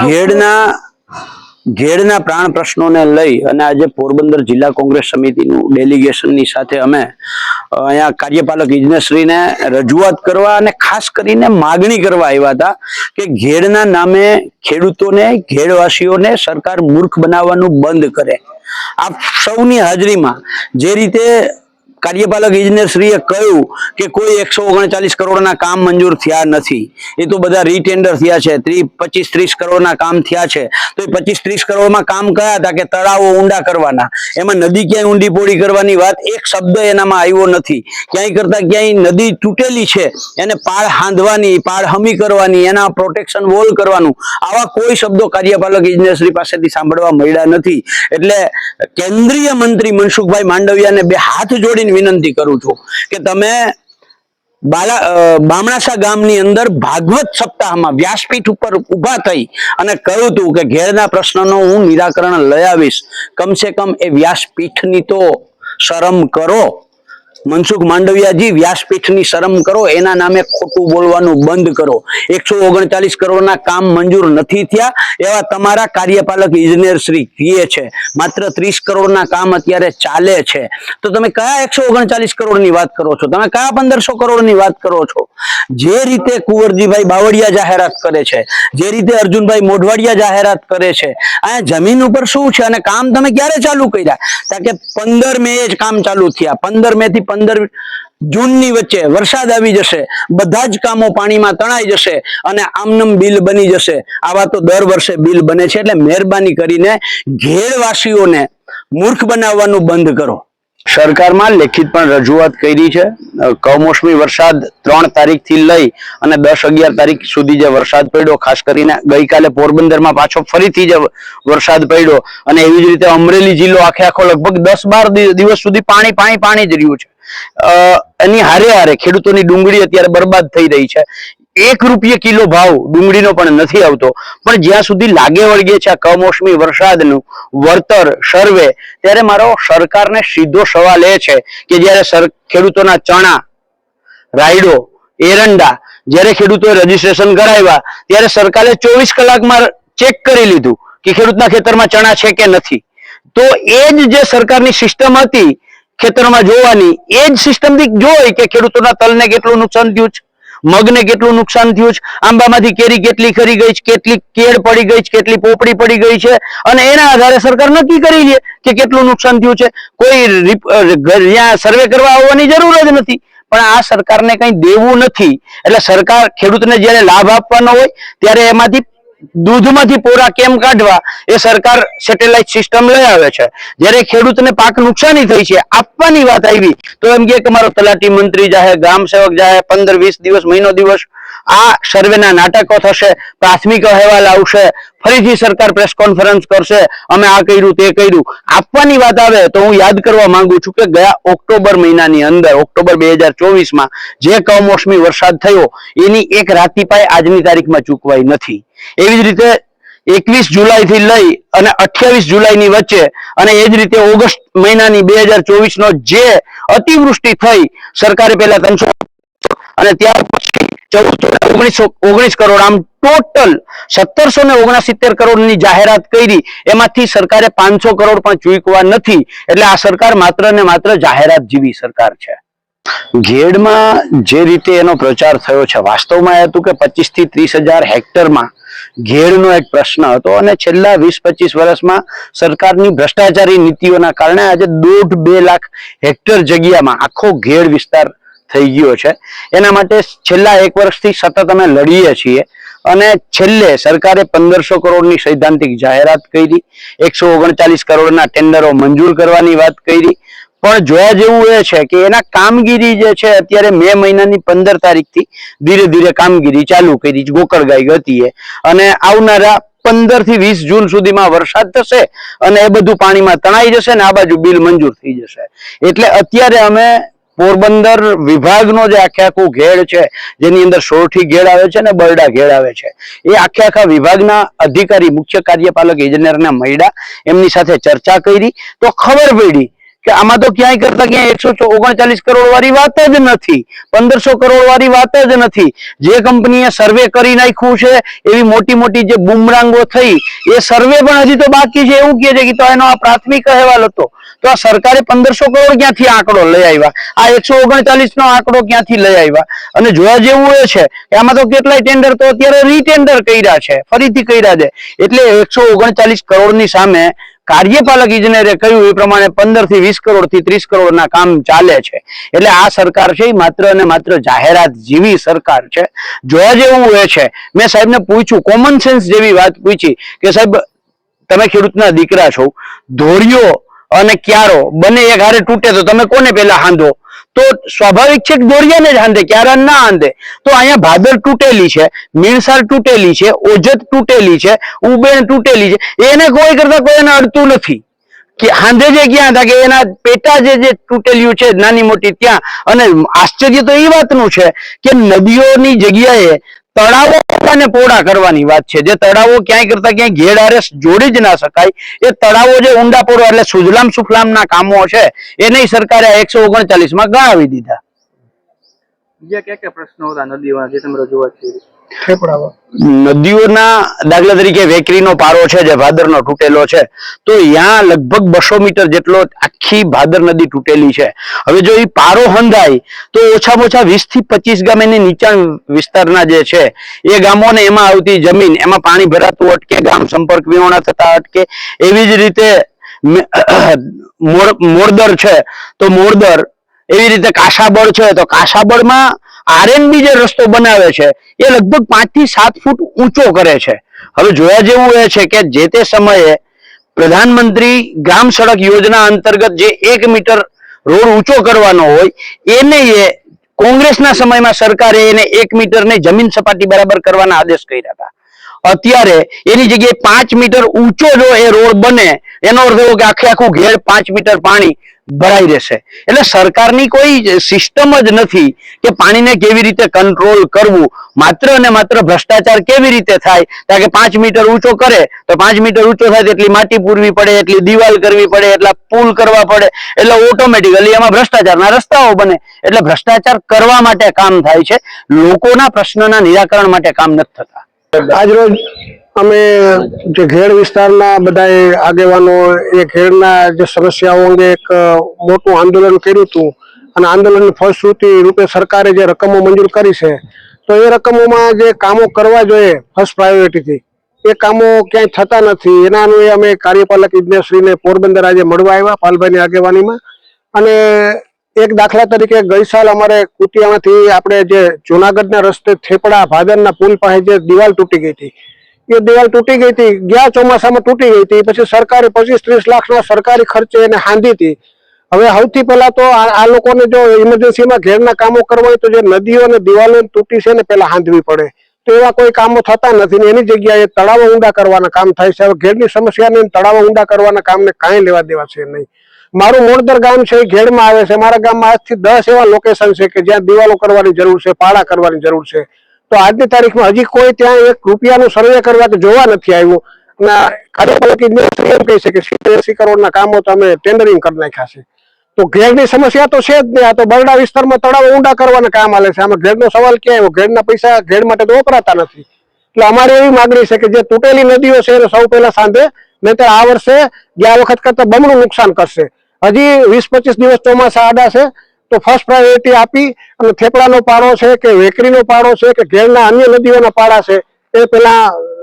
ઘેડના ઘેડના પ્રાણ પ્રશ્નોને લઈ અને આજે પોરબંદર જિલ્લા કોંગ્રેસ સમિતિનું ડેલિગેશનની સાથે અમે અહીંયા કાર્યપાલક ઇજનેશ્રીને રજૂઆત કરવા અને ખાસ કરીને માગણી કરવા આવ્યા હતા કે ઘેડના નામે ખેડૂતોને, ઘેડવાસીઓને સરકાર મૂર્ખ બનાવવાનું બંધ કરે. આપ સૌની હાજરીમાં જે રીતે કાર્યપાલક ઇજનેરશ્રીએ કહ્યું કે કોઈ એકસો ઓગણચાલીસ કરોડના કામ મંજૂર થયા નથી. એ તો બધા રીટેન્ડર થયા છે. પચીસ, ત્રીસ કરોડના કામ થયા છે. તો એ પચીસ, ત્રીસ કરોડમાં કામ કયા હતા કે તળાવો ઊંડા કરવાના? એમાં નદી ક્યાંય ઊંડી પોડી કરવાની વાત એક શબ્દ એનામાં આવ્યો નથી. ક્યાંય કરતા ક્યાંય નદી તૂટેલી છે. એને પાળ હાંધવાની, પાળ હમી કરવાની, એના પ્રોટેક્શન વોલ કરવાનું. આવા કોઈ શબ્દો કાર્યપાલક ઇજનેરશ્રી પાસેથી સાંભળવા મળ્યા નથી. એટલે કેન્દ્રીય મંત્રી મનસુખભાઈ માંડવિયાને બે હાથ જોડીને વિનંતી કરું છું કે તમે બાલા બામણાસા ગામની અંદર ભાગવત સપ્તાહમાં વ્યાસપીઠ ઉપર ઊભા થઈ અને કહ્યું હતું કે ઘેરના પ્રશ્નનો હું નિરાકરણ લઈ આવીશ. કમસે કમ એ વ્યાસપીઠની તો શરમ કરો. મનસુખ માંડવિયાજી વ્યાસપીઠની શરમ કરો, એના નામે ખોટું બોલવાનું બંધ કરો. એકસો ઓગણચાલીસ કરોડના કામ મંજૂર નથી થયા, એવા તમારા કાર્યપાલક ઇજનેર શ્રી કહે છે. માત્ર ત્રીસ કરોડના કામ અત્યારે ચાલે છે. તો તમે કયા એકસો ઓગણચાલીસ કરોડની વાત કરો છો? તમે કયા પંદરસો કરોડની વાત કરો છો? જે રીતે કુંવરજીભાઈ બાવળિયા જાહેરાત કરે છે, જે રીતે અર્જુનભાઈ મોઢવાડિયા જાહેરાત કરે છે, આ જમીન ઉપર શું છે અને કામ તમે ક્યારે ચાલુ કર્યા? કે પંદર મે જ કામ ચાલુ થયા. પંદર મે થી પંદર જૂનની વચ્ચે વરસાદ આવી જશે, બધા જ કામો પાણીમાં તણાઈ જશે અને આમનમ બિલ બની જશે. આવા તો દર વર્ષે બિલ બને છે એટલે મહેરબાની કરીને ઘેરવાસીઓને મૂર્ખ બનાવવાનું બંધ કરો. સરકારમાં લેખિત પણ રજૂઆત કરી છે. કમોસમી વરસાદ ત્રણ તારીખથી લઈ અને દસ અગિયાર તારીખ સુધી જે વરસાદ પડ્યો, ખાસ કરીને ગઈકાલે પોરબંદરમાં પાછો ફરીથી જે વરસાદ પડ્યો અને એવી જ રીતે અમરેલી જિલ્લો આખે આખો લગભગ દસ બાર દિવસ સુધી પાણી પાણી પાણી જ રહ્યું છે. એની હારે હારે ખેડૂતોની ડુંગળી અત્યારે બરબાદ થઈ રહી છે. એક રૂપિયે કિલો ભાવ ડુંગળીનો પણ નથી આવતો. પણ જ્યાં સુધી લાગે વળગે છે આ કમોસમી વરસાદનું વળતર, સર્વે, ત્યારે મારો સરકારને સીધો સવાલ એ છે કે જ્યારે ખેડૂતોના ચણા, રાયડો, એરંડા, જ્યારે ખેડૂતોએ રજીસ્ટ્રેશન કરાવ્યા, ત્યારે સરકારે ચોવીસ કલાકમાં ચેક કરી લીધું કે ખેડૂતના ખેતરમાં ચણા છે કે નથી. તો એ જ જે સરકારની સિસ્ટમ હતી ખેતરમાં જોવાની એ જ સિસ્ટમથી જોઈ કે ખેડૂતોના તલને કેટલું નુકસાન થયું છે, મગને કેટલું નુકસાન થયું છે, આંબામાંથી કેરી કેટલી ખરી ગઈ છે, કેટલી કેળ પડી ગઈ છે, કેટલી પોપડી પડી ગઈ છે, અને એના આધારે સરકાર નક્કી કરી લે કે કેટલું નુકસાન થયું છે. કોઈ ત્યાં સર્વે કરવા આવવાની જરૂર જ નથી. પણ આ સરકારને કંઈ દેવું નથી. એટલે સરકાર ખેડૂતને જ્યારે લાભ આપવાનો હોય, ત્યારે એમાંથી દૂધમાંથી પોરા કેમ કાઢવા એ સરકાર સેટેલાઇટ સિસ્ટમ લઈ આવે છે. જ્યારે ખેડૂતને પાક નુકસાની થઈ છે, આપવાની વાત આવી, તો એમ કે મારો તલાટી મંત્રી જાહે, ગ્રામ સેવક જાહે, પંદર વીસ દિવસ, મહિનો દિવસ આ સર્વેના નાટકો થશે, પ્રાથમિક અહેવાલ આવશે, ફરીથી સરકાર પ્રેસ કોન્ફરન્સ કરશે, અમે આ કર્યું, તે કર્યું. આપવાની વાત આવે તો હું યાદ કરવા માંગુ છું કે ગયા ઓક્ટોબર મહિનાની અંદર, ઓક્ટોબર બે હજાર જે કમોસમી વરસાદ થયો, એની એક રાતીપાય આજની તારીખમાં ચૂકવાઈ નથી. એવી જ રીતે એકવીસ જુલાઈ થી લઈ અને અઠ્યાવીસ જુલાઈ ની વચ્ચે અને એ જ રીતે ઓગસ્ટ મહિનાની બે હજાર ચોવીસ નો જે અતિવૃષ્ટિ થઈ, સરકારે પહેલા ત્રણસો અને ત્યાર પછી ઘેડમાં જે રીતે એનો પ્રચાર થયો છે, વાસ્તવમાં એ હતું કે પચીસથી ત્રીસ હજાર હેક્ટરમાં ઘેડનો એક પ્રશ્ન હતો અને છેલ્લા વીસ પચીસ વર્ષમાં સરકારની ભ્રષ્ટાચારી નીતિઓના કારણે આજે દોઢ બે લાખ હેક્ટર જગ્યામાં આખો ઘેડ વિસ્તાર થઈ ગયો છે. એના માટે છેલ્લા એક વર્ષથી સતત અમે લડીએ છીએ. અને છેલ્લે સરકારે પંદરસો કરોડની સૈદ્ધાંતિક જાહેરાત કરી, એકસો ઓગણચાલીસ કરોડના ટેન્ડરો મંજૂર કરવાની વાત કરી. પણ જોયા જેવું એ છે કે એના કામગીરી જે છે, અત્યારે મે મહિનાની પંદર તારીખથી ધીરે ધીરે કામગીરી ચાલુ કરી, ગોકળગાઈ ગતિએ. અને આવનારા પંદરથી વીસ જૂન સુધીમાં વરસાદ થશે અને એ બધું પાણીમાં તણાઈ જશે ને આ બાજુ બિલ મંજૂર થઈ જશે. એટલે અત્યારે અમે પોરબંદર વિભાગનો જે આખે આખું ઘેડ છે, જેની અંદર સોરઠી ઘેડ આવે છે ને બરડા ઘેડ આવે છે. એ આખે આખા વિભાગના અધિકારી, મુખ્ય કાર્યપાલક ઇજનેરના મૈડા એમની સાથે ચર્ચા કરી. તો ખબર પડી કે આમાં તો ક્યાંય કરતા ક્યાંય એકસો ઓગણચાલીસ કરોડ વાળી વાત જ નથી. પંદરસો કરોડ વાળી વાત જ નથી. જે કંપનીએ સર્વે કરી નાખ્યું છે, એવી મોટી મોટી જે બુમરાંગો થઈ, એ સર્વે પણ હજી તો બાકી છે. એવું કહે છે કે તો એનો આ પ્રાથમિક અહેવાલ હતો. તો આ સરકારે પંદરસો કરોડ ક્યાંથી આંકડો લઈ આવ્યા? આ એકસો ઓગણચાલીસ નો આંકડો ક્યાંથી લઈ આવ્યા? અને જોવા જેવું એ છે કે આમાં તો કેટલાય ટેન્ડર તો અત્યારે રીટેન્ડર કર્યા છે, ફરીથી કર્યા છે. એટલે એકસો ઓગણચાલીસ કરોડની સામે કાર્યપાલક ઇજનેરે કહ્યું એ પ્રમાણે પંદરથી વીસ કરોડથી ત્રીસ કરોડ ના કામ ચાલે છે. એટલે આ સરકાર છે એ માત્ર અને માત્ર જાહેરાત જેવી સરકાર છે. જોવા જેવું એ છે. મેં સાહેબને પૂછ્યું કોમન સેન્સ જેવી વાત પૂછી કે સાહેબ, તમે ખેડૂતના દીકરા છો ધોરિયો અને ક્યારો? બંને એક હારે તૂટે તો તમે કોને પેલા હાંધો? તો સ્વાભાવિક છે દોરિયાને જ હાંધે ક્યારા ના હાંધે? તો અહીંયા ભાદર તૂટેલી છે, મીણસાર તૂટેલી છે, ઓજત તૂટેલી છે, ઉબેણ તૂટેલી છે. એને કોઈ કરતા કોઈ અડતું નથી. કે હાંધે જે ક્યાં હતા કે એના પેટા જે જે તૂટેલું છે, નાની મોટી ત્યાં. અને આશ્ચર્ય તો એ વાતનું છે કે નદીઓની જગ્યાએ તળાવો અને પોળા કરવાની વાત છે. જે તળાવો ક્યાંય કરતા ક્યાંય ઘેડ આરે જોડી જ ના શકાય. એ તળાવો જે ઊંડા પોળો એટલે સુજલામ સુફલામ ના કામો છે એ નહીં સરકારે એકસો ઓગણચાલીસમાં ગણાવી દીધા. બીજા કયા કયા પ્રશ્નો હતા? નદીઓના જે તમે રજૂઆત કરી. નદીઓના દાખલા તરીકે વેકરીનો પારો છે જે ભાદરનો તૂટેલો છે તો ત્યાં લગભગ બસો મીટર જેટલો આખી ભાદર નદી તૂટેલી છે. હવે જો એ પારો હંધાય તો ઓછામાં ઓછા વીસથી પચીસ ગામ એની નીચાણ વિસ્તારના જે છે એ ગામોને એમાં આવતી જમીન એમાં પાણી ભરાતું અટકે ગામ સંપર્ક વિહોણા થતા અટકે એવી જ રીતે મોર- મોરદર છે તો મોરદર એવી રીતે કાસાબળ છે, તો કાસાબળમાં આરએનબી જે રસ્તો બનાવે છે, એ લગભગ પાંચથી સાત ફૂટ ઊંચો કરે છે. હવે જોયા જેવું એ છે કે જે તે સમયે પ્રધાનમંત્રી ગ્રામ સડક યોજના અંતર્ગત જે એક મીટર રોડ ઊંચો કરવાનો હોય, એને એ કોંગ્રેસના સમયમાં સરકારે એને એક મીટરને જમીન સપાટી બરાબર કરવાના આદેશ કર્યા હતા. અત્યારે એની જગ્યાએ પાંચ મીટર ઊંચો જો એ રોડ બને, એનો અર્થ એવો કે આખે આખું ઘેર પાંચ મીટર પાણી ભરાઈ રહેશે. એટલે સરકારની કોઈ સિસ્ટમ જ નથી કે પાણીને કેવી રીતે કંટ્રોલ કરવું. માત્ર અને માત્ર ભ્રષ્ટાચાર કેવી રીતે થાય? કારણ કે પાંચ મીટર ઊંચો કરે, તો પાંચ મીટર ઊંચો થાય એટલી માટી પૂરવી પડે, એટલી દિવાલ કરવી પડે, એટલા પુલ કરવા પડે, એટલે ઓટોમેટિકલી એમાં ભ્રષ્ટાચારના રસ્તાઓ બને. એટલે ભ્રષ્ટાચાર કરવા માટે કામ થાય છે. લોકોના પ્રશ્નના નિરાકરણ માટે કામ નથી થતા. આજ રોજ અમે જે ઘેડ વિસ્તારના બધા આગેવાનો એ ઘેડના જે સમસ્યાઓ અંગે એક મોટું આંદોલન કર્યું હતું. અને આંદોલનની ફળશ્રુતિ રૂપે સરકારે જે રકમો મંજૂર કરી છે, તો એ રકમોમાં જે કામો કરવા જોઈએ ફર્સ્ટ પ્રાયોરિટીથી એ કામો ક્યાંય થતા નથી. એના અન્વયે અમે કાર્યપાલક ઇજનેરશ્રીને પોરબંદર આજે મળવા આવ્યા, પાલભાઈની આગેવાનીમાં. અને એક દાખલા તરીકે ગઈ સાલ અમારે કુટિયામાંથી આપણે જે જુનાગઢના રસ્તે થેપડા, ભાદરના પુલ પાસે જે દિવાલ તૂટી ગઈ હતી. એ દિવાલ તૂટી ગઈ હતી, ગયા ચોમાસામાં તૂટી ગઈ હતી, પછી સરકારે પચીસ ત્રીસ લાખના સરકારી ખર્ચે એને હાંધી હતી. હવે સૌથી પહેલા તો આ લોકોને જો ઇમરજન્સીમાં ઘેરના કામો કરવા હોય તો જે નદીઓ અને દિવાલો તૂટી છે ને પહેલા હાંધવી પડે. તો એવા કોઈ કામો થતા નથી ને એની જગ્યાએ તળાવો ઊંડા કરવાના કામ થાય છે. હવે ઘેરની સમસ્યાને તળાવો ઊંડા કરવાના કામને કાંઈ લેવા દેવા છે નહીં. મારું મોડદર ગામ છે ઘેડમાં આવે છે. મારા ગામમાં આજથી દસ એવા લોકેશન છે કે જ્યાં દિવાલો કરવાની જરૂર છે, પાળા કરવાની જરૂર છે. તો આજની તારીખમાં હજી કોઈ ત્યાં એક રૂપિયાનું સર્વે કરવા જોવા નથી આવ્યું. કામો તો અમે ટેન્ડરિંગ કરી નાખ્યા છે. તો ઘેરની સમસ્યા તો છે જ નહીં આ તો બરડા વિસ્તારમાં તળાવ ઊંડા કરવાના કામ આલે છે. આમાં સવાલ ક્યાં આવ્યો? પૈસા ઘેર માટે તો વપરાતા નથી. એટલે અમારે એવી માગણી છે કે જે તૂટેલી નદીઓ છે એને સૌ પહેલા સાંધે નહીતર આ વર્ષે ગયા વખત કરતા બમણું નુકસાન કરશે. હજી વીસ પચીસ દિવસ ચોમાસા આડા છે, તો ફર્સ્ટ પ્રાયોરિટી આપી અને થેપડાનો પાડો છે કે વેકરીનો પાડો છે કે ઘેરના અન્ય નદીઓના પાડા છે, એ પેલા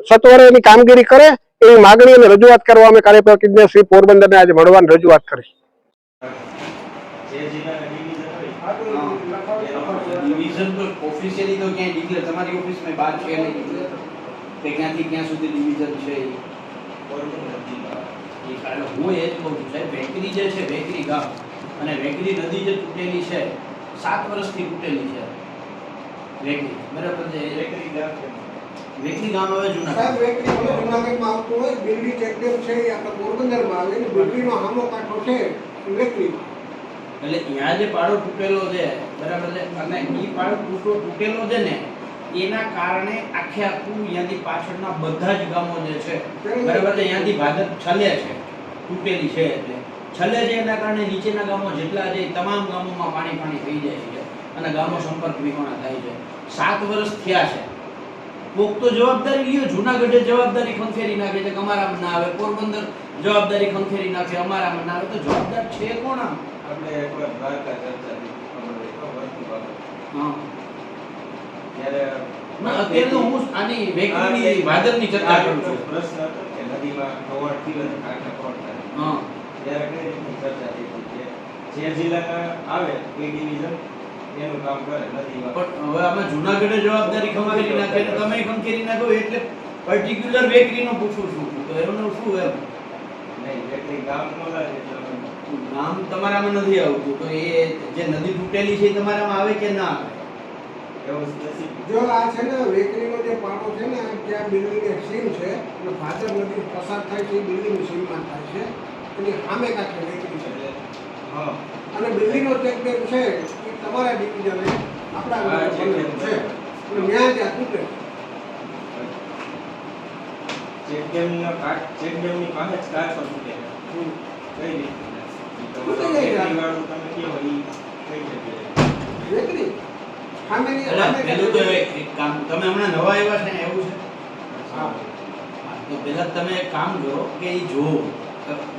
સત્વરે એની કામગીરી કરે, એવી માગણી અને રજૂઆત કરવા અમે કાર્યપ્રતિજ્ઞ શ્રી પોરબંદરને આજે મળવાની રજૂઆત કરી. ડિવિઝન તો ક્યાંય ડિક્લેર તમારી ઓફિસમાં બાદ છે નહીં. કે ક્યાંથી ક્યાં સુધી ડિવિઝન છે એ. એ હું એ જ કહું છું સાહેબ વેકરી જે છે વેકરી ગામ અને વેકરી નદી જે તૂટેલી છે સાત વર્ષથી તૂટેલી છે. વેકરી બરાબર છે? વેકરી ગામ વેકરી ગામ હવે જૂના સાહેબ વેકરી ભલે જુનાગઢમાં આવતું હોય બિરડી ચેકડેમ છે એ આપણે પોરબંદરમાં આવે ને બિરડીનો હામો કાંઠો છે વેકરી. એટલે ત્યાં જે પાડો તૂટેલો છે બરાબર છે? અને એ પાડો તૂટો તૂટેલો છે ને એના કારણે આખે આખું અહીંયાથી પાછળના બધા જ ગામો જે છે બરાબર. છે? અહીંયાથી ભાજપ છલે છે. તૂટેલી છે એટલે. છેલ્લે છે એના કારણે નીચેના ગામો જેટલા છે તમામ ગામોમાં પાણી પાણી થઈ જાય છે અને ગામો સંપર્ક વિહોણા થાય છે. સાત વર્ષ થયા છે. કોક તો જવાબદારી લ્યો જુનાગઢે જવાબદારી ખંખેરી નાખે છે અમારામાં ના આવે. પોરબંદર જવાબદારી ખંખેરી નાખે અમારામાં ના આવે. તો જવાબદાર છે કોણ આપણે એકવાર દ્વારકા ચર્ચા. હા. ત્યારે ના, અત્યારે હું આની વેકરીની ભાદરની ચર્ચા કરું છું. પ્રશ્ન કે નદીમાં કવળથી કાંઠે થાય. હા. ત્યારે કઈ રીતની ચર્ચા થઈ હતી કે જે જિલ્લાના આવે એ ડિવિઝન એનું કામ કરે નથી પણ હવે આમાં જુનાગઢે જવાબદારી ખંખેરી નાખે ને તમે ખંખેરી નાખો એટલે પર્ટિક્યુલર વેકરીનો પૂછું છું તો. એનું શું એમ? નહીં એટલી ગામ નો લાગે ગામ તમારામાં નથી આવતું. તો એ જે નદી તૂટેલી છે તમારામાં આવે કે ના આવે? જો આ છે ને વેકરીનો જે પાટો છે ને ત્યાં બિલ્ડિંગ એક સીમ છે અને ભાદર નદી પસાર થાય છે એ બિલ્ડિંગ સીમમાં થાય છે. એની સામે કાંઠે વેકરી છે. હા. અને બિલ્ડિંગનો ચેક ડેમ છે એ તમારા ડિવિઝને આપણા. છે. અને ત્યાં ત્યાં તૂટે. ચેકડેમના કાંઠ ચેકડેમની પાસે જ કાર પર તૂટે. કઈ રીતે? તૂટી જાય તમે કહો ઈ કઈ જગ્યાએ? વેકરી? સામેની એટલે સામે પેલું તો એક એક કામ તમે હમણાં નવા આવ્યા છે ને એવું છે? હા. હા, તો પહેલા તમે એક કામ કરો કે એ જોવો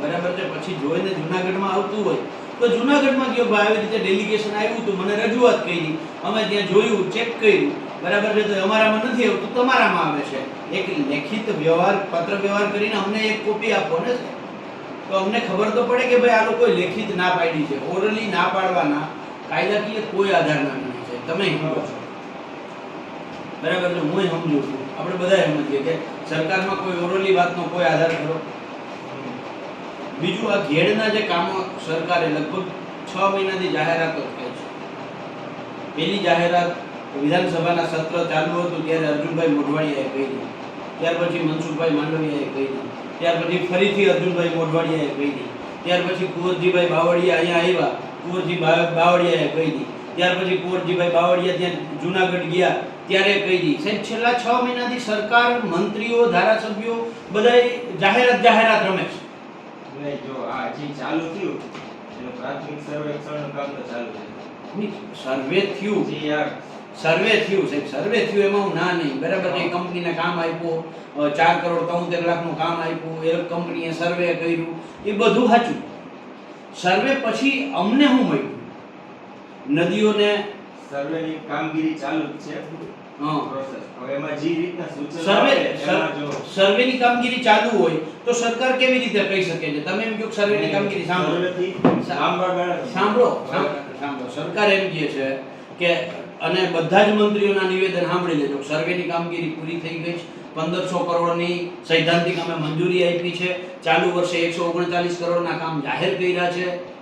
બરાબર છે પછી જોઈને જુનાગઢમાં આવતું હોય. તો જુનાગઢમાં ગયો ભાઈ આવી રીતે ડેલિગેશન આવ્યું હતું મને રજૂઆત કરી. અમે ત્યાં જોયું ચેક કર્યું. બરાબર છે તો અમારામાં નથી આવતું તમારામાં આવે છે. એક લેખિત વ્યવહાર પત્ર વ્યવહાર કરીને અમને એક કોપી આપો ને. તો અમને ખબર તો પડે કે ભાઈ આ લોકોએ લેખિત ના પાડી છે ઓરલી ના પાડવાના. કાયદાકીય કોઈ આધાર ના છે તમે સમજો છો. બરાબર એટલે હું સમજુ છું. આપણે બધા સમજીએ કે સરકારમાં કોઈ ઓરોલી વાતનો કોઈ આધાર ખરો? બીજું આ ઘેડના જે કામો સરકારે લગભગ છ મહિનાથી જાહેરાતો થાય છે. પહેલી જાહેરાત વિધાનસભાના સત્ર ચાલુ હતું ત્યારે અર્જુનભાઈ મોઢવાડિયાએ કહી ત્યાર પછી મનસુખભાઈ માંડવિયાએ કરી. ત્યાર પછી ફરીથી અર્જુનભાઈ મોઢવાડિયાએ કરી. ત્યાર પછી કુંવરજીભાઈ બાવળિયા અહીંયા આવ્યા. કુંવરજી બાવળિયાએ કરી. ત્યાર પછી કુંવરજીભાઈ બાવળિયા ત્યાં જુનાગઢ ગયા ત્યારે કહી સાહેબ છેલ્લા છ મહિનાથી સરકાર મંત્રીઓ ધારાસભ્યો બધાય જાહેરાત જાહેરાત રમે છે. જો આ જે ચાલુ થયું એનું પ્રાથમિક સર્વેક્ષણનું કામ તો ચાલુ છે. સર્વે થયું. જે યાર સર્વે થયું સાહેબ સર્વે થયું એમાં હું ના નહીં બરાબર એ કંપનીને કામ આપ્યું ચાર કરોડ તોતેર લાખનું કામ આપ્યું એ કંપનીએ સર્વે કર્યું એ બધું સાચું. સર્વે પછી અમને શું મળ્યું? નદીઓને સર્વેની કામગીરી ચાલુ છે. સર્વેની કામગીરી ચાલુ હોય તો સરકાર કેવી રીતે કહી શકે છે? તમે એમ કહો સર્વેની કામગીરી. સાંભળો સાંભળો સાંભળો. સરકાર એમ કહે છે કે અને બધા જ મંત્રીઓના નિવેદન સાંભળી લેજો. સર્વેની કામગીરી પૂરી થઈ ગઈ છે. પંદરસો કરોડની સૈદ્ધાંતિક અમે મંજૂરી આપી છે. ચાલુ વર્ષે એકસો ઓગણચાલીસ કરોડના કામ જાહેર કર્યા છે.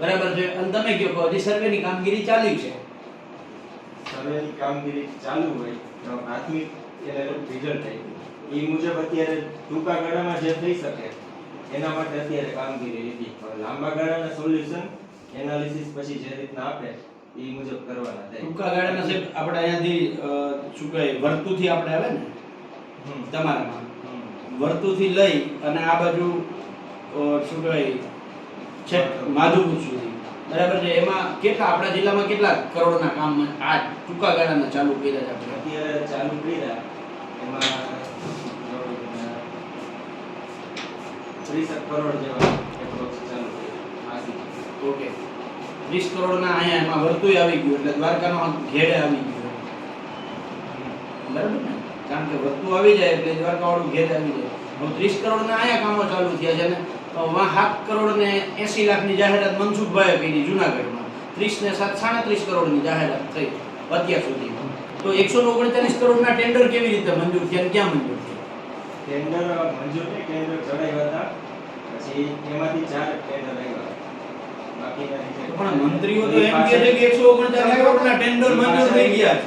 બરાબર છે? અને તમે કહો કે હજી સર્વેની કામગીરી ચાલી છે. સર્વેની કામગીરી ચાલુ હોય તો પ્રાથમિક એને રિઝલ્ટ થઈ એ મુજબ અત્યારે ટૂંકા ગાળામાં જે થઈ શકે એના માટે અત્યારે કામગીરી લીધી. પણ લાંબા ગાળાના સોલ્યુશન એનાલિસિસ પછી જે રીતના આપે એ મુજબ કરવાના થાય. ટૂંકા ગાળાના સાહેબ આપણે અહીંયાથી શું કહે વર્તુથી આપણે આવે ને? હમ. તમારામાં. વર્તુથી લઈ અને આ બાજુ શું કહેવાય છેક માધુપુર સુધી બરાબર છે. એમાં કેટલા? આપણા જિલ્લામાં કેટલા કરોડના કામ આ ટૂંકા ગાળાના ચાલુ કર્યા છે આપણે? અત્યારે ચાલુ કર્યા. એમાં ત્રીસ કરોડ જેવા ચાલુ ઓકે. વીસ કરોડના અહીંયા એમાં વર્તુય આવી ગયું એટલે દ્વારકાનો ઘેડે આવી ગયું. બરાબર ને? કારણ કે વર્તુ આવી જાય એટલે દ્વારકાવાળું ઘેર આવી જાય. હવે ત્રીસ કરોડના અહીંયા કામો ચાલુ થયા છે ને? સાત કરોડ ને એસી લાખની જાહેરાત મનસુખભાઈએ કરી જુનાગઢમાં. ત્રીસ ને સાત સાડત્રીસ કરોડની જાહેરાત થઈ અત્યાર સુધી. તો એકસો ઓગણચાલીસ કરોડના ટેન્ડર કેવી રીતે મંજૂર થયા ક્યાં મંજૂર થયા? ટેન્ડર મંજૂર નહીં ટેન્ડર ચડાવ્યા હતા. પછી એમાંથી ચાર ટેન્ડર આવ્યા. પણ મંત્રીઓ તો એમ કહે છે કે એકસો ઓગણચાલીસ કરોડના ટેન્ડર મંજૂર થઈ ગયા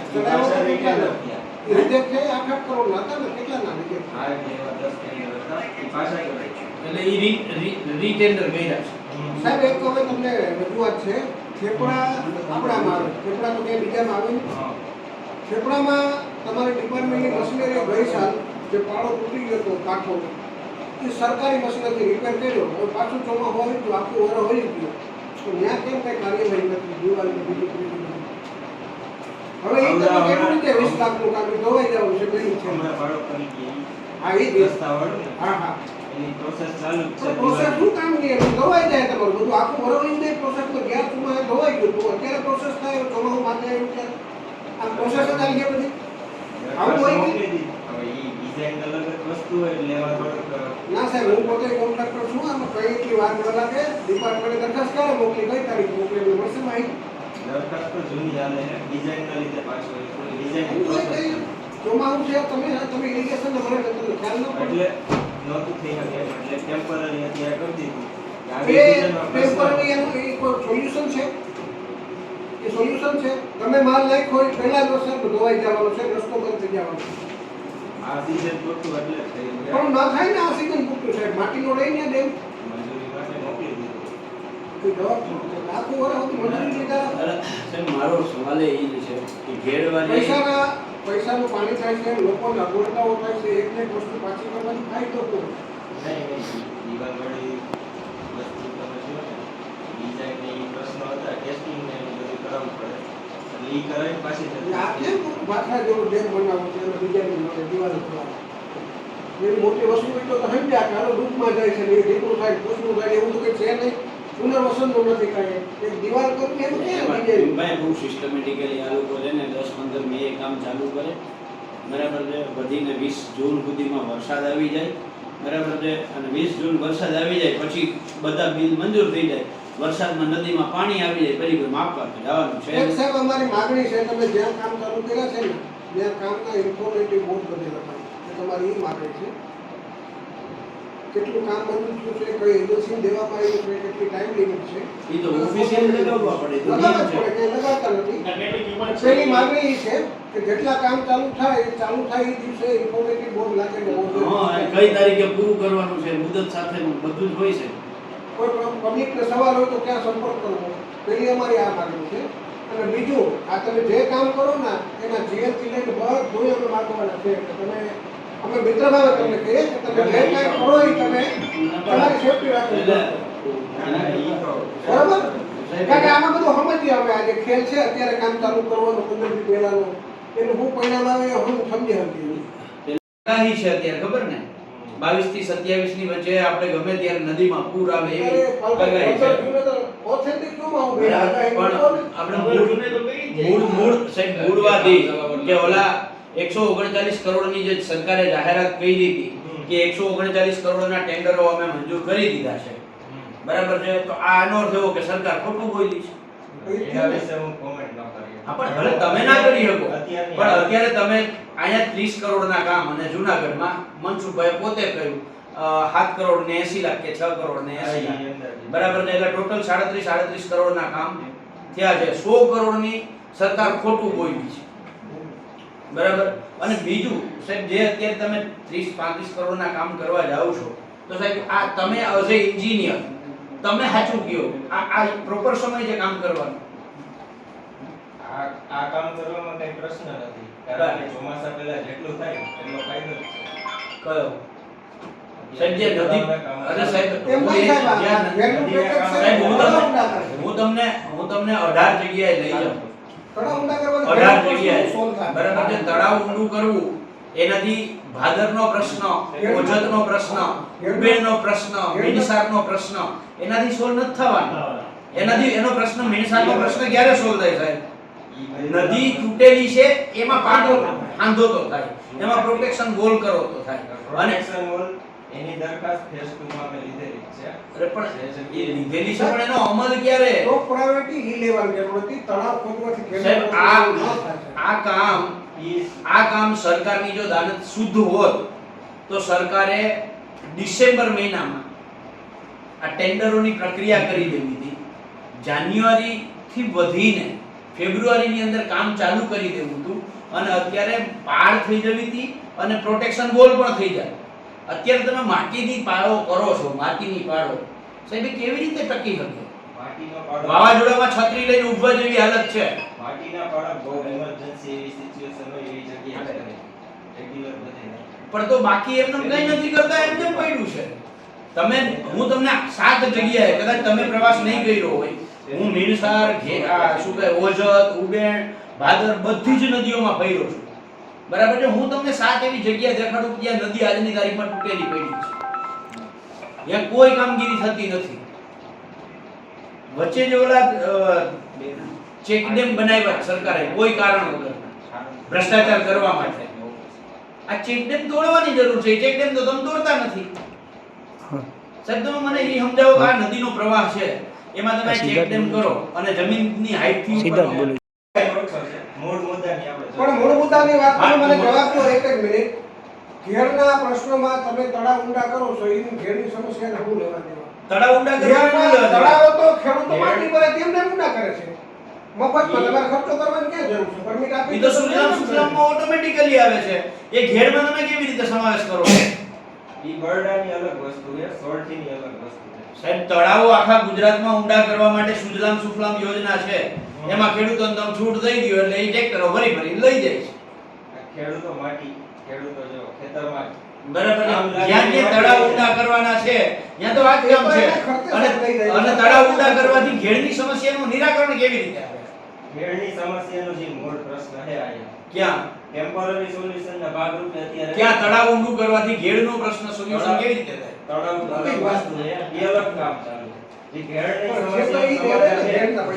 થયા. રિજેક્ટ થઈ આઠ કરોડ હતા ને કેટલાના રિજેક્ટ આ એટલે એવા દસ ટેન્ડર હતા. એ પાછા એટલે એ રીટેન્ડર કર્યા સાહેબ એક તો હવે તમને રજૂઆત છે થેપડા આપણામાં આવે થેપડા તો ક્યાંય બીજામાં આવે નહીં તમારી ડિપાર્ટમેન્ટની મશીનરી ગઈ સાલ જે પાળો તૂટી ગયો હતો કાંઠો એ સરકારી મશીનરી રિપેર કર્યો. હવે પાછું ચોમાં હોય તો આખું વર હોય ગયું. તો ત્યાં કેમ કઈ કાર્યવાહી નથી? દિવાળી બીજી ત્રીજી હવે એ તમે કેવી રીતે વીસ લાખનું કામ ધોવાઈ જવું છે પેલી છે? હા એ જ. રસ્તા હા હા. એની પ્રોસેસ ચાલુ છે. પ્રોસેસ શું કામ નહીં એનું જાય તમારું. બધું આખું વરવણી જાય પ્રોસેસમાં ગયા ચોમાસે ધોવાઈ ગયું. તો અત્યારે પ્રોસેસ થાય ચોમાસું માથે આવ્યું ત્યારે. આ પ્રોસેસ જ ચાલી બધી આવું હોય કે? હવે ઈ ડિઝાઇન અલગ જ વસ્તુ હોય એટલે એમાં થોડુંક ના સાહેબ હું પોતે કોન્ટ્રાક્ટર છું. આમાં કઈ એટલી વાર ન લાગે. ડિપાર્ટમેન્ટે દરખાસ્ત ક્યારે મોકલી? કઈ તારીખ મોકલી? મળશે માહિતી? દરખાસ્ત તો જૂની હાલે. છે ડિઝાઇનના લીધે પાછું ડિઝાઇન ચોમાસું છે તમે તમે ઇરિગેશન નો ખ્યાલ ન પડે. એટલે નહોતું થઈ શકે એટલે ટેમ્પરરી અત્યારે કરી દીધું. કે એ આગળ seasonમાં પ્રશ્ન ટેમ્પરરી એનું એ સોલ્યુશન છે? એ સોલ્યુશન છે? તમે માલ નાખો હોય પહેલા જ વરસાદ ધોવાઈ જવાનો છે રસ્તો બંધ થઈ જવાનો છે. આ season પૂરતું એટલે પણ ના થાય ને આ સીઝન પૂરતું સાહેબ. માટીનો લઈને ડેમ છે? મારો સવાલ એ છે કે પૈસાના પૈસાનું પાણી થાય છે લોકોને અગવડતાઓ થાય છે એક ને એક વસ્તુ પાછી કરવાની ફાયદો કોઈ નહીં, નહીં. દિવાલવાળી વસ્તુ તમે પ્રશ્નો હતા, ને બધું કરાવવું પડે. એટલે ઈ કરાવીને પાછી આ કેમ ભાખરા જેવો ડેમ છે અને બીજાની માટે દિવાલ એવી મોટી વસ્તુ હોય તો તો સમજ્યા કે હાલો રૂપમાં જાય છે એ ઢીકણું થાય થાય એવું તો કંઈ છે નહીં પુનર્વસનનું નથી કાંઈ. એક દિવાલ કરવી એનું કે ભાઈ બહુ સિસ્ટમેટિકલી આ લોકો છે ને દસ પંદર મે એ કામ ચાલુ કરે. બરાબર છે? વધીને વીસ જૂન સુધીમાં વરસાદ આવી જાય. બરાબર છે? અને વીસ જૂન વરસાદ આવી જાય પછી બધા બિલ મંજૂર થઈ જાય. વરસાદમાં નદીમાં પાણી આવી જાય. ફરી માપવા જવાનું છે. એક સાહેબ અમારી માગણી છે તમે જ્યાં કામ ચાલુ કર્યા છે ને ત્યાં કામના ઇન્ફોર્મેટિવ બોર્ડ બનેલા તમારી એ માગણી છે. કેટલું કામ થયું છે કઈ એજન્સી દેવામાં આવ્યું છે કેટલી ટાઈમ લિમિટ છે? એ તો ઓફિશિયલ લગાવવા પડે લગાવવા કે લગાવતા નથી. પેલી માગણી છે કે જેટલા કામ ચાલુ થાય એ ચાલુ થાય એ દિવસે ઇન્ફોર્મેટિવ બોર્ડ લાગેલો હોવો જોઈએ. કઈ તારીખે પૂરું કરવાનું છે મુદત સાથેનું બધું જ હોય છે. કોઈ પબ્લિકને સવાલ હોય તો ક્યાં સંપર્ક કરવો. પેલી અમારી આ માગણી છે. અને બીજું આ તમે જે કામ કરો ને એના જીએસટી લઈને બધું અમે માગવાના છે. કે તમે અમે મિત્ર ભાવે તમને કહીએ કે તમે જે કાંઈ કરો એ તમે તમારી સેફટી રાખવી એટલે ના, ના, ઈ તો બરાબર કારણ કે આમાં બધું સમજીએ અમે આજે ખેલ છે અત્યારે કામ ચાલુ કરવાનું પંદર દી પહેલાનું એનું શું પરિણામ આવે એ હું સમજી શકીએ આગાહી છે અત્યારે ખબર ને બાવીસથી સત્યાવીસની વચ્ચે આપણે ગમે ત્યારે નદીમાં પૂર આવે એવી આગાહી છે ઓથેન્ટિક શું આવું પણ આપણે મૂળ મૂળ મૂળ સાહેબ મૂળવાદી કે ઓલા એકસો ઓગણચાલીસ કરોડની જે સરકારે જાહેરાત કરી હતી કે એકસો ઓગણચાલીસ કરોડના ટેન્ડરો અમે મંજૂર કરી દીધા છે. બરાબર છે? તો આનો અર્થ એવો કે સરકાર ખોટું બોલી છે. એના વિશે હું comment ન કરી હા પણ ભલે તમે ના કરી શકો પણ અત્યારે તમે અહીંયા ત્રીસ કરોડના કામ અને જુનાગઢમાં મનસુખભાઈ પોતે કહ્યું સાત કરોડ ને એસી લાખ કે છ કરોડ ને એસી લાખ. બરાબર ને એટલે ટોટલ સાડત્રીસ સાડત્રીસ કરોડના કામ થયા છે. સો કરોડની સરકાર ખોટું બોલી છે. બરાબર? અને બીજું સાહેબ જે અત્યારે તમે ત્રીસ પાંત્રીસ કરોડના કામ કરવા જાઓ છો તો સાહેબ આ તમે એઝ એ એન્જિનિયર તમે સાચું કયો આ આ પ્રોપર સમય છે કામ કરવાનું? આ આ કામ કરવામાં કઈ પ્રશ્ન નથી કારણ કે ચોમાસા પહેલા જેટલું થાય એટલો ફાયદો કયો? સાહેબ જે નદી અરે સાહેબ હું સાહેબ હું તમને હું તમને અઢાર જગ્યાએ લઈ જાઉં. તળાવ ઊંડા કરવાથી અઢાર જગ્યાએ બરાબર છે તળાવ ઊંડું કરવું એનાથી ભાદરનો પ્રશ્ન ઓજતનો પ્રશ્ન ઉબેરનો પ્રશ્ન મિનસારનો પ્રશ્ન એનાથી સોલ્વ નથી થવાનો. એનાથી એનો પ્રશ્ન મિનસારનો પ્રશ્ન ક્યારે સોલ્વ થાય સાહેબ? નદી તૂટેલી છે એમાં પાટો આંધો તો થાય. એમાં પ્રોટેક્શન ગોલ કરો તો થાય. અને એની દરખાસ્ત phase two માં મેં લીધેલી છે. અરે પણ એ લીધેલી છે પણ એનો અમલ ક્યારે? તો પ્રાયોરિટી ઈ લેવાની જરૂર હતી તળાવ ખોદવાથી સાહેબ આ આ કામ ઈ આ કામ સરકારની જો દાનત શુદ્ધ હોત તો સરકારે ડિસેમ્બર મહિનામાં આ ટેન્ડરોની પ્રક્રિયા કરી દેવી હતી. જાન્યુઆરી થી વધીને ફેબ્રુઆરીની અંદર કામ ચાલુ કરી દેવું હતું અને અત્યારે પાર થઈ જવી હતી અને પ્રોટેક્શન ગોલ પણ થઈ જાય. અત્યારે તમે માટીની પાળો કરો છો માટીની પાળો. સાહેબ કેવી રીતે ટકી શકે વાવાઝોડામાં છત્રી લઈને ઉભવા જેવી હાલત છે. માટીના પાળા બહુ ઇમરજન્સી એવી હોય એવી જગ્યાએ કરે. બધે પણ તો બાકી એમને કઈ નથી કરતા એમ કેમ પડ્યું છે? તમે હું તમને સાત જગ્યાએ કદાચ તમે પ્રવાસ નહીં કર્યો હોય હું ઘેરા શું કહે ઓજત ઉબેણ ભાદર બધી જ નદીઓમાં ફર્યો છું. બરાબર છે? હું તમને સાત એવી જગ્યા દેખાડું કે જ્યાં નદી આજની તારીખમાં તૂટેલી પડી છે. ત્યાં કોઈ કામગીરી થતી નથી. વચ્ચે જે ઓલા ચેક ડેમ બનાવ્યા સરકારે કોઈ કારણ વગર. ભ્રષ્ટાચાર કરવા માટે. આ ચેક ડેમ તોડવાની જરૂર છે. ચેક ડેમ તો તમે તોડતા નથી. સાહેબ તમે મને એ સમજાવો કે આ નદીનો પ્રવાહ છે. એમાં તમે ચેક ડેમ કરો અને જમીનની હાઈટથી ઉપર મૂળ મુદ્દાની આપણે પણ મૂળ મુદ્દાની વાત તમે મને જવાબ દો એક જ મિનિટ. ઘેરના પ્રશ્નમાં તમે તળાવ ઊંડા કરો છો એની ઘેરની સમસ્યાને હું લેવા દેવા. તળાવ ઊંડા કરવા. તળાવો તો ખેડૂતો માટી પર કેમ ને ઊંડા કરે છે. મફતમાં તમારે ખર્ચો કરવાની ક્યાં જરૂર છે? પરમિટ આપી એ તો સુજલામ સુફલામમાં ઓટોમેટિકલી આવે છે. એ ઘેરમાં તમે કેવી રીતે સમાવેશ કરો? ઈ બરડાની અલગ વસ્તુ છે સોરઠીની અલગ વસ્તુ છે. સાહેબ તળાવો આખા ગુજરાતમાં ઊંડા કરવા માટે સુજલામ સુફલામ યોજના છે. એમાં ખેડૂતોને તમે છૂટ દઈ દો એટલે એ ટ્રેક્ટરો ભરી ભરી લઈ જાય છે. ખેડૂતો માટી ખેડૂતો જો ખેતરમાં બરાબર જ્યાં જે તળાવ ઊંડા કરવાના છે ત્યાં તો આ કામ છે. અને અને તળાવ ઊંડા કરવાથી ઘેડની સમસ્યાનું નિરાકરણ કેવી રીતે આવે? ઘેડની સમસ્યાનો જે મૂળ પ્રશ્ન છે અહીંયા ક્યાં? ટેમ્પરરી સોલ્યુશનના ભાગરૂપે અત્યારે ક્યાં તળાવ ઊંડું કરવાથી ઘેડનો પ્રશ્ન સોલ્યુશન કેવી રીતે થાય? તળાવ વસ્તુ છે. એ અલગ કામ ચાલુ. ઈ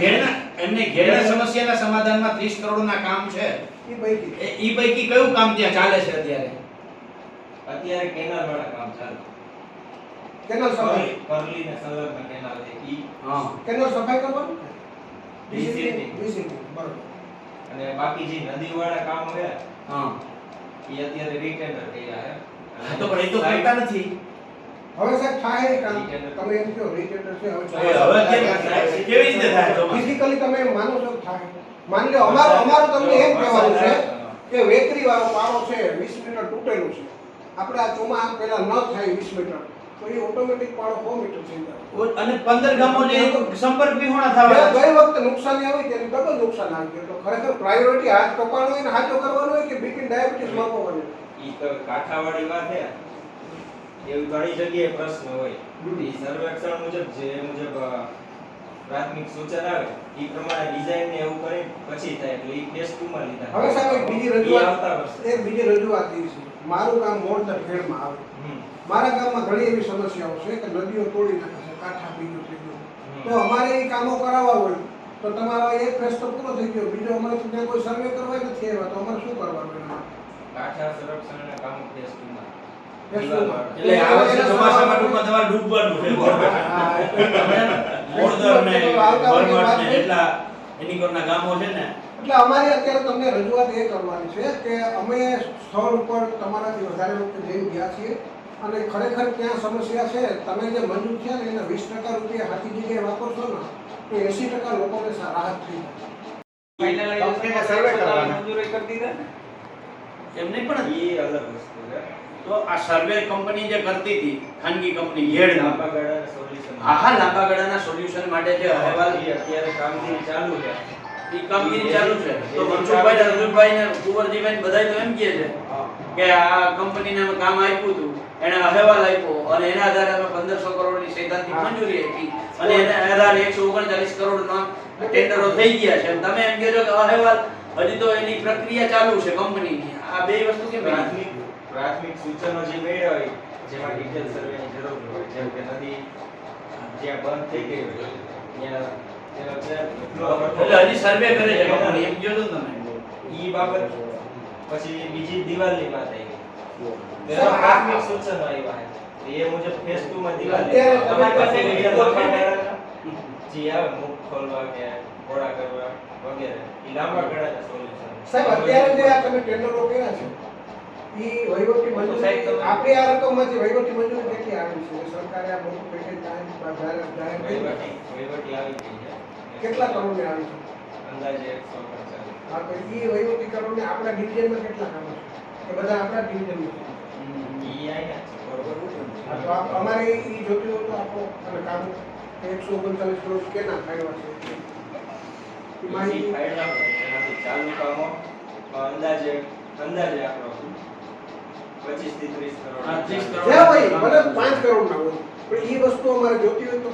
ઘેરના એમને ઘેડના સમસ્યાના સમાધાનમાં 30 કરોડના કામ છે. ઈ પૈકી. ઈ પૈકી કયું કામ ત્યાં ચાલે છે અત્યારે? અત્યારે કેનાલ વાળા કામ ચાલુ. કેનાલ સફાઈ. કરલી ને સંલગ્ન કેનાલ છે ઈ. હા. કેનાલ સફાઈ કરવાનું? DCT. DCT, બરોબર. અને બાકી જે નદી વાળા કામ છે હા. એ અત્યારે રીટેન્ડર કર્યા છે. તો પણ એ તો કરતા નથી. હવે સાહેબ થાય એ કામ. તમે એમ કહો રિટેલર છે હવે હવે કેમ- કેવી રીતે થાય? ફિઝિકલી તમે માનો છો થાય. માની લો અમારું અમારું તમને એમ કહેવાનું છે કે વેકરી વાળો પાળો છે 20 મીટર તૂટેલું છે. આપણે આ ચોમા પહેલા ન થાય 20 મીટર તો એ ઓટોમેટિક પાળો 4 મીટર થઈ જાય અને 15 ગામો જે સંપર્ક વિહોણા થવા ગઈ વખતે નુકસાની આવી ત્યારે ડબલ નુકસાન આવી ગયું. તો ખરેખર પ્રાયોરિટી હાથ કપાણો હોય ને હાથો કરવાનો હોય કે બીપી ડાયાબિટીસ માપવાનો ઈ તો કાઠાવાડી વાત છે એવી ઘણી જગ્યાએ પ્રશ્ન હોય. એ સર્વેક્ષણ મુજબ જે મુજબ પ્રાથમિક સૂચન આવે એ પ્રમાણે ડિઝાઇન ને એવું કરી પછી થાય. એટલે એ ફેસ 2 માં લીધા હવે સાહેબ એક બીજી રજૂઆત એક બીજી રજૂઆત દીધી મારું ગામ મોડદર ખેડમાં આવે. મારા ગામમાં ઘણી એવી સમસ્યાઓ છે કે નદીઓ તોડી નાખે છે કાંઠા બીજું ગયું. તો અમારે એ કામો કરાવવા હોય. તો તમારો એક ફેસ તો પૂરો થઈ ગયો. બીજો અમારે તો કોઈ સર્વે કરવા નથી આવ્યા તો અમારે શું કરવાનું? કાંઠા સંરક્ષણના કામો ફેસ 2 માં. એટલે આ વર્ષે ચોમાસામાં ટૂંકમાં તમારે ડૂબવાનું છે હા, ને બરમટ ને એટલા એની કોરના ગામો છે ને. એટલે અમારી અત્યારે તમને રજૂઆત એ કરવાની છે કે અમે સ્થળ ઉપર તમારાથી વધારે વખતે જઈ ગયા છીએ અને ખરેખર ક્યાં સમસ્યા છે તમે જે મંજૂર થયા ને એના વીસ ટકા રૂપિયા હાથી જગ્યાએ વાપરશો ને એ એસી ટકા લોકોને રાહત થઈ જાય. એમને એમ નહીં પણ એ અલગ વસ્તુ છે. તો આ સર્વે કંપની જે કરતી હતી ખાનગી કંપની યેડ લાંબા ગાળાના સોલ્યુશન હા હા લાંબા ગાળાના સોલ્યુશન માટે જે અહેવાલ અત્યારે કામગીરી ચાલુ છે. ઈ કામગીરી ચાલુ છે. તો મનસુખભાઈ અર્જુનભાઈ ને કુંવરજીભાઈ બધાય તો એમ કહે છે કે આ કંપનીને અમે કામ આપ્યું હતું. એને અહેવાલ આપ્યો અને એના આધારે અમે પંદરસો કરોડની સૈદ્ધાંતિક મંજૂરી આપી. અને એના આધારે એકસો ઓગણચાલીસ કરોડના ટેન્ડરો થઈ ગયા છે. તમે એમ કહો છો કે અહેવાલ હજી તો એની પ્રક્રિયા ચાલુ છે કંપનીની આ બે વસ્તુ કે પ્રાથમિક પ્રાથમિક સૂચનો જે મેળવ્યા હોય જેમાં ડિટેલ સર્વેની જરૂર હોય જેમ કે નદી જ્યાં બંધ થઈ ગઈ હોય ત્યાં હજી સર્વે કરે છે એમ કહો તમે. ઈ બાબત પછી બીજી દિવાલની વાત આવી. સાહેબ, તેમાં આ- પ્રાથમિક સૂચનો આવ્યા એ મુજબ ફેસ 2 માં દિવાલ તમારી પાસે તમે- બીજા જે આવે મુખ ખોલવા કે ઘોડા કરવા વગેરે. એ લાંબા ગાળાના સોલ્યુશન સાહેબ અત્યારે જે આ તમે ટેન્ડરો કર્યા છે ઈ વહીવટી મંજૂરી આપણી આ રકમમાંથી વહીવટી મંજૂરી કેટલી આવી છે? સરકારે આ મોટું પેકેજ જાહેર જાહેર કેટલા કરોડની આવી છે? અંદાજે 145 હા તો એ વહીવટી કરોડને આપણા ડિવિઝનમાં કેટલા કામ છે? એ બધા આપણા ડિવિઝનમાં અમારે એ જોતું હોય તો આપો. અને કામ એકસો ઓગણચાલીસ કરોડ કેના ફાળવા છે? માહિતી ચાલુ કામો અંદાજે અંદાજે આપણો પચીસથી ત્રીસ કરોડ. હા, ત્રીસ કરોડ. જે હોય ભલે પાંચ કરોડ. ના હોય. પણ એ વસ્તુ અમારે જોતી હોય તો.